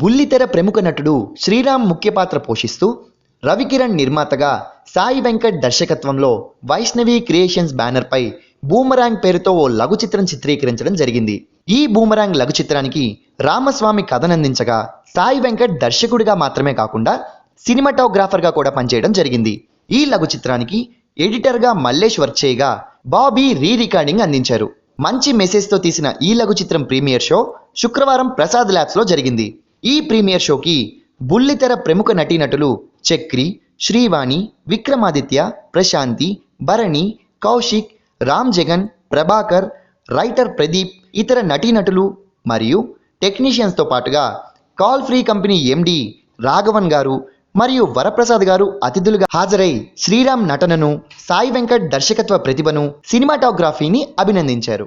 బుల్లితెర ప్రముఖ నటుడు శ్రీరామ్ ముఖ్య పాత్ర పోషిస్తూ రవికిరణ్ నిర్మాతగా సాయి వెంకట్ దర్శకత్వంలో వైష్ణవి క్రియేషన్స్ బ్యానర్పై బూమరాంగ్ పేరుతో ఓ లఘు చిత్రం చిత్రీకరించడం జరిగింది. ఈ బూమరాంగ్ లఘు చిత్రానికి రామస్వామి కథనందించగా సాయి వెంకట్ దర్శకుడిగా మాత్రమే కాకుండా సినిమాటోగ్రాఫర్గా కూడా పనిచేయడం జరిగింది. ఈ లఘు చిత్రానికి ఎడిటర్గా మల్లేష్ వర్క్ చేయగా బాబీ రీ రికార్డింగ్ అందించారు. మంచి మెసేజ్తో తీసిన ఈ లఘు చిత్రం ప్రీమియర్ షో శుక్రవారం ప్రసాద్ ల్యాబ్స్లో జరిగింది. ఈ ప్రీమియర్ షోకి బుల్లితెర ప్రముఖ నటీనటులు చక్రి శ్రీవాణి విక్రమాదిత్య ప్రశాంతి భరణి కౌశిక్ రామ్ జగన్ ప్రభాకర్ రైటర్ ప్రదీప్ ఇతర నటీనటులు మరియు టెక్నీషియన్స్తో పాటుగా call free company MD Raghavan garu మరియు వరప్రసాద్ గారు అతిథులుగా హాజరై శ్రీరామ్ నటనను సాయి వెంకట్ దర్శకత్వ ప్రతిభను సినిమాటోగ్రఫీని అభినందించారు.